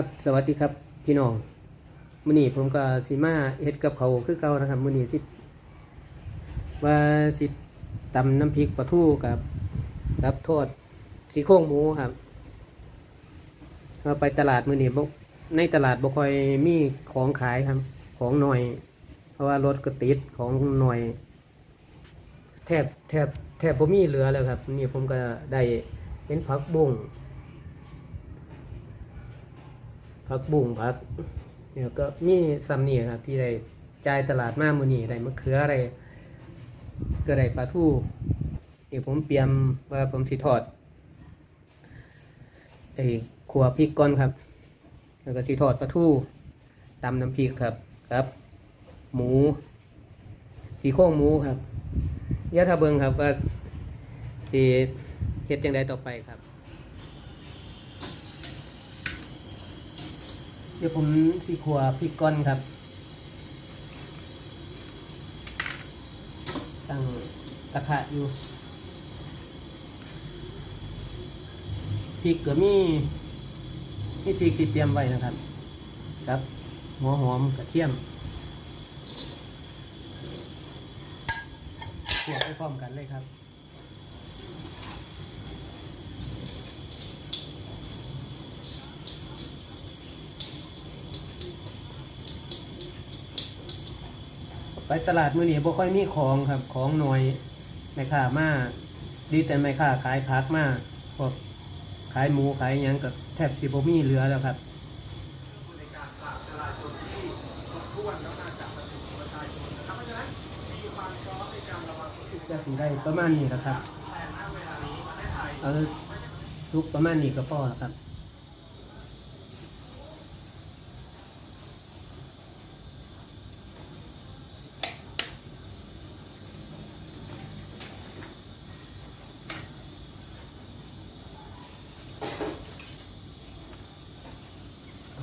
ครับสวัสดีครับพี่น้องมื้อนี้ผมก็สิมาเฮ็ดกับเขาคือเก่านะครับมื้อนี้สิว่าสิตำน้ำพริกปลาทูกับกับทอดสีโครงหมูครับเราไปตลาดมื้อนี้บในตลาดบ่ค่อยมีของขายครับ ของหน่อย เพราะว่ารถก็ติดของหน่อย แทบแทบแทบบ่มีเหลือแล้วครับ นี่ผมก็ได้เป็นผักบุ้ง ผักบุ้งผักเนี่ยก็มีซัมนี่ครับที่ได้จ่ายตลาดมามือนี้ได้มะเขืออะไรก็ได้ปลาทูเดี๋ยวผมเตรียมว่าผมสิทอดไอ้ขัวพริกก่อนครับ แล้วก็สิทอดปลาทูตำน้ำพริกครับครับ หมูสีโครงหมูครับยวถ้าเบิงครับว่าสิเฮ็ดจังไดต่อไปครับ เดี๋ยวผมสีขัวพริกก้อนครับ ตั้งกระทะอยู่พริกก็มีมีพริกที่เตรียมไว้นะครับ ครับหัวหอมกระเทียมขัวไปพร้อมกันเลยครับ ไปตลาดมื้อนี้บ่ค่อยมีของครับของหน่อยแม่ค้ามาดีแต่แม่ค้าขายผักมาพวกขายหมูขายหยังก็แทบสิบ่มีเหลือแล้วครับจะสิได้ประมาณนี้แหละครับเออทุกประมาณนี้ก็พอแล้วครับ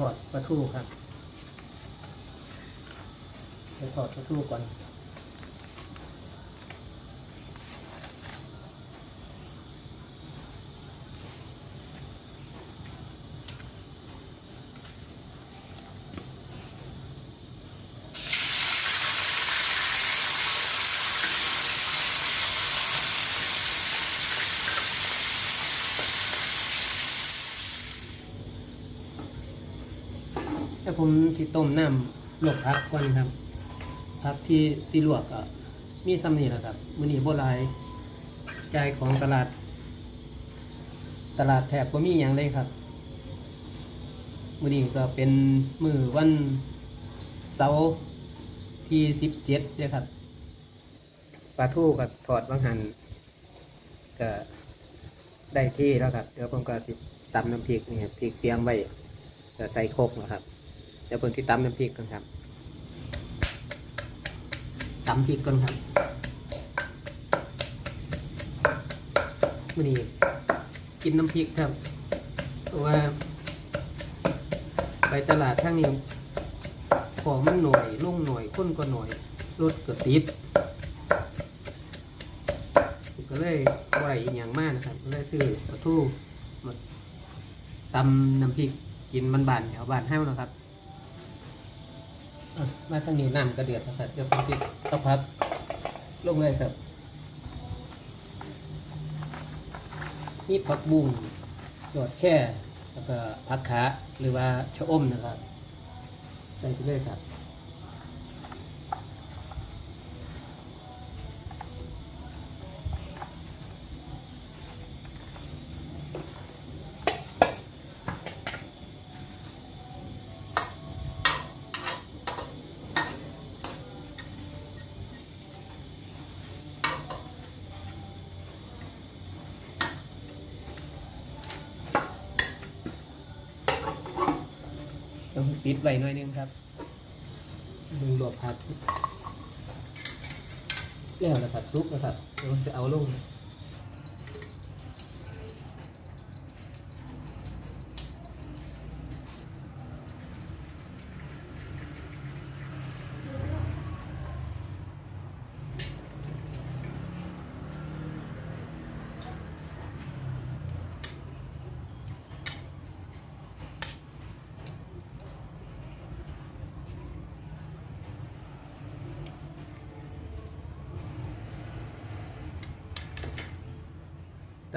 ถอดประตูครับ ไปถอดประตูก่อน ถ้าผมที่ต้มน้ำลวกผักก่อนครับผักที่สิลวกก็มีซ้ำนี่แหละครับมือนี้บ่หลายจ่ายของตลาด ตลาดแถบก็มีอย่างเลยครับมือนี้ก็เป็นมือวันเสาร์ที่สิบเจ็ดเลยครับปลาทูกับทอดบางหันก็ได้ที่แล้วครับ เดี๋ยวผมก็สิตำน้ำพริกนี่ครับพริกเตรียมไว้จะใส่โคกนะครับ เดี๋ยวผมที่ตำน้ำพริกกันครับตำพริกก่อนครับมื่อนี้กินน้ำพริกครับเพราะว่า ไปตลาดทั้งนี้ของมันหน่อยลุ่งหน่อยค้นก็หน่อยรถก็ติดก็เลยไหวอย่างมากนะครับก็เลยซื้อปลาทูมาตำน้ำพริกกินมันบานๆแถวบ้านแห้วนะครับ มาตั้งนี้น้ำกระเดือดนะครับเดี๋ยวผมติดต้องพัดลงเลยครับนี่ผักบุ้งจอดแค่แล้วก็ผักขาหรือว่าชะอมนะครับ ใส่ไปเลยครับ ปิดไว้หน่อยนึงครับดึงหลบพัดแล้วนะครับซุปนะครับเดี๋ยวจะเอาลง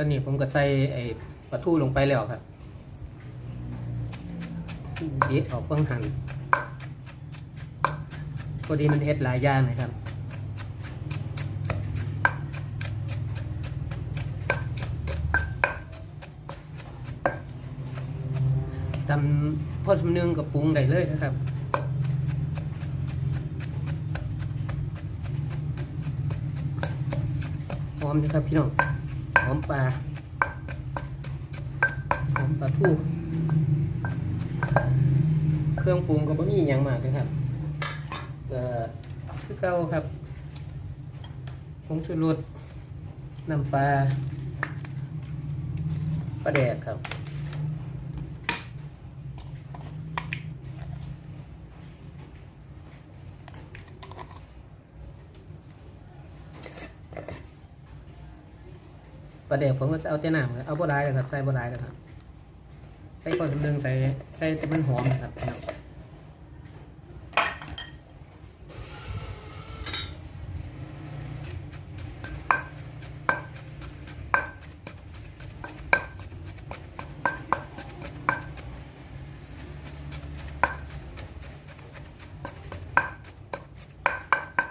ตอนนี้ผมก็ใส่ไอ้ปลาทูลงไปแล้วครับบีบออกเพิ่งหั่นพอดีมันเฮ็ดหลายอย่างนะครับทำพอสำเนึงกับปรุงได้เลยนะครับหอมนะครับพี่น้อง หอมปลาหอมปลาทูเครื่องปรุงก็บ่มีอย่างมากนะครับก็คือเก่าครับผงชูรสน้ำปลาปลาแดกครับ ประเดี๋ยวผมก็จะเอาแต่น้ำครับเอาบัวลายเลยครับ ใส่บัวลายเลยครับ ใส่ก่อนสำนึงใส่ใส่แต่มันหอมนะครับ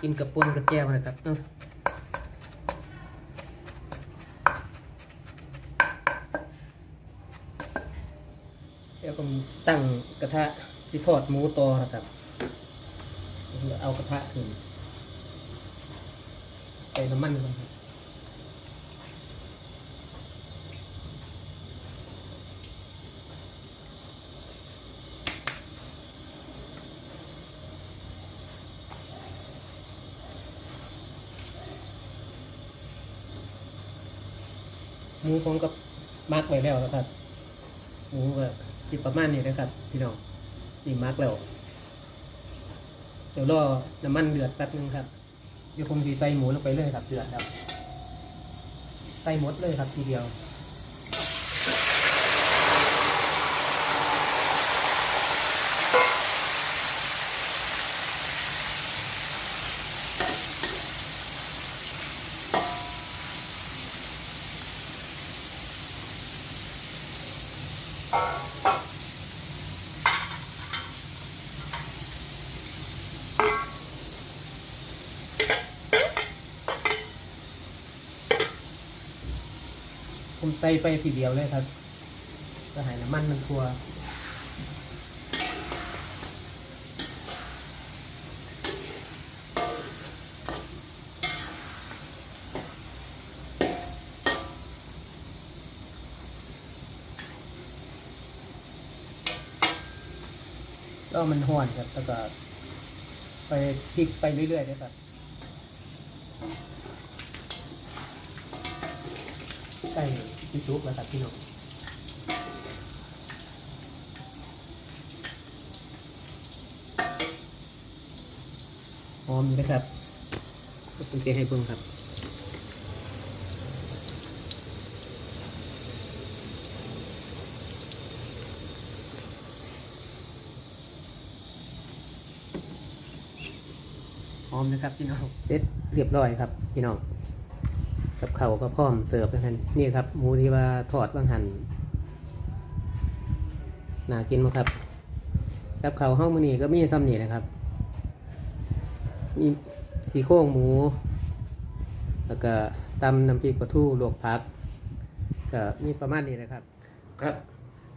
กินกับปนกับแก้วนะครับเนาะ เดี๋ยวผม ตั้งกระทะที่ทอดหมูต่อนะครับ เอากระทะขึ้นใส่น้ำมันก่อนครับหมูผมก็มักไว้แล้วนะครับหมูแบบ ก็จิประมาณนี้นะครับ พี่น้องนี่มาร์กแล้วเดี๋ยวรอน้ำมันเดือดแป๊บนึงครับเดี๋ยวผมจะใส่หมูลงไปเลยครับเดือดครับ ใส่หมดเลยครับทีเดียว ผมใส่ไปทีเดียวเลยครับจะให้น้ำมันมันทัวก็มันห่อนครับแล้วก็ไปพลิกไปเรื่อยๆนะครับ ใส่พี่จุ๊บแล้วครับพี่น้องหอมนะครับก็เป็นเสียให้เบิ่งครับหอมนะครับพี่น้องเสร็จเรียบร้อยครับพี่น้อง กับเขาก็พร้อมเสิร์ฟแล้วกันนี่ครับ หมูที่ว่าทอดบางหันน่ากินมากครับ กับเขาห้องมือนี้ก็มีซ้ำนี่นะครับ มีสีโครงหมู แล้วก็ตำน้ำพริกปลาทูลวกผัก ก็มีประมาณนี้นะครับ ครับ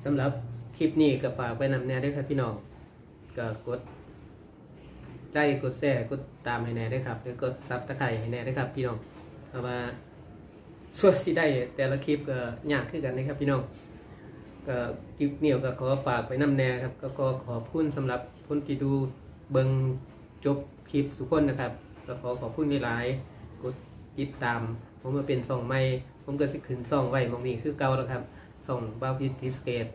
สำหรับคลิปนี้ก็ฝากไปนำแนวด้วยครับพี่น้องก็กดไลค์กดแชร์กดตามให้แน่ด้วยครับหรือกดซับตะไคร่ให้แน่ด้วยครับพี่น้องเพราะว่า ส่วนสิได้แต่ละคลิปก็ยากขึ้นกันนะครับพี่น้องก็คลิปเหนียวก็ขอฝากไปนำแนวครับ ก็ขอขอบคุณสำหรับคนที่ดูเบิงจบคลิปสุกคนนะครับก็ขอขอบคุณในหลายๆกดติดตาม ผมมาเป็นส่องใหม่ผมก็สิขึ้นส่องไว้มองนี้คือเก่าแล้วครับส่องบ้าพิทิสเกต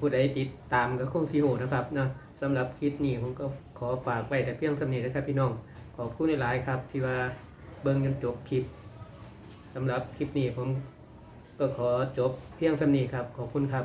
ผู้ใดติดตามก็คงสิโหนะครับเนาะสำหรับคลิปนี้ผมก็ขอฝากไว้แต่เพียงสำเนีนะครับพี่น้องขอบคุณในหลายๆครับ ที่ว่าเบิ่งจนจบคลิป สำหรับคลิปนี้ผมก็ขอจบเพียงเท่านี้ครับ ขอบคุณครับ